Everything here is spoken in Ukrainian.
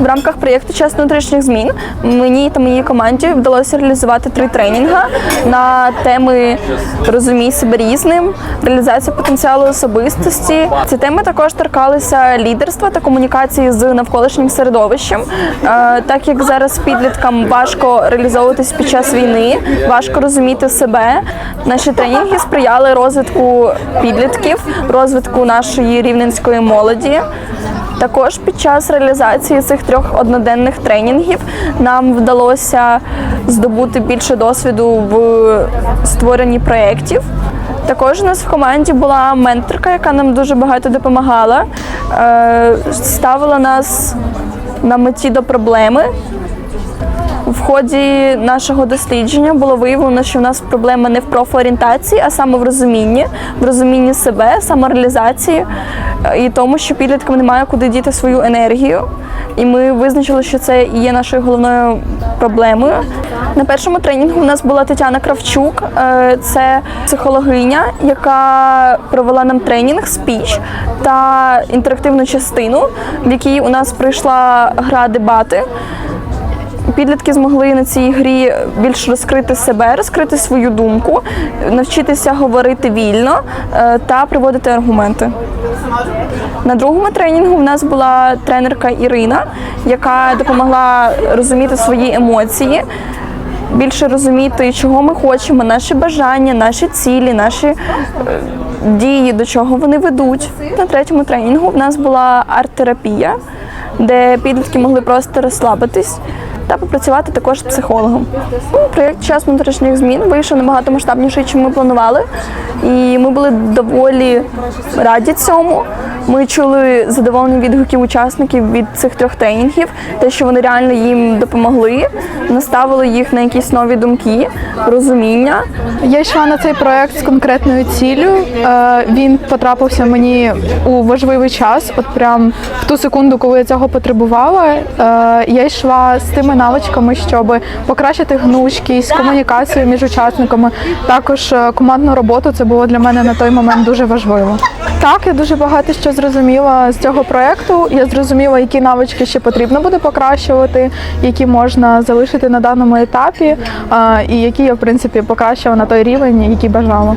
В рамках проєкту час внутрішніх змін мені та моїй команді вдалося реалізувати три тренінга на теми Розумій себе різним, реалізація потенціалу особистості. Ці теми також торкалися лідерства та комунікації з навколишнім середовищем. Е, Так як зараз підліткам важко реалізовуватись під час війни, важко розуміти себе. Наші тренінги сприяли розвитку підлітків, розвитку нашої рівненської молоді. Також під час реалізації цих трьох одноденних тренінгів нам вдалося здобути більше досвіду в створенні проєктів. Також у нас в команді була менторка, яка нам дуже багато допомагала, е, ставила нас на меті до проблеми. В ході нашого дослідження було виявлено, що в нас проблема не в профорієнтації, а саме в розумінні, в розумінні себе, самореалізації е, і тому, що підліткам немає куди діти свою енергію. І ми визначили, що це і є нашою головною проблемою. На першому тренінгу у нас була Тетяна Кравчук, е, це психологиня, яка провела нам тренінг, спіч та інтерактивну частину, в якій у нас прийшла гра дебати. Підлітки змогли на цій грі більш розкрити себе, розкрити свою думку, навчитися говорити вільно е, та приводити аргументи. На другому тренінгу в нас була тренерка Ірина, яка допомогла розуміти свої емоції, більше розуміти, чого ми хочемо, наші бажання, наші цілі, наші е, дії, до чого вони ведуть. На третьому тренінгу в нас була арт-терапія, де підлітки могли просто розслабитись та попрацювати також з психологом. Ну, Проєкт час внутрішніх змін вийшов набагато масштабніший, ніж ми планували. І ми були доволі раді цьому. Ми чули задоволені відгуки учасників від цих трьох тренінгів, те, що вони реально їм допомогли, наставили їх на якісь нові думки, розуміння. Я йшла на цей проект з конкретною ціллю. Е, Він потрапився мені у важливий час, от прям в ту секунду, коли я цього потребувала. Е, Я йшла з тими навичками, щоб покращити гнучкість, комунікацію між учасниками. Також е, командну роботу це було для мене на той момент дуже важливо. Так, я дуже багато що зрозуміла з цього проекту. Я зрозуміла, які навички ще потрібно буде покращувати, які можна залишити на даному етапі, е, і які я в принципі покращила на той рівень, який бажала.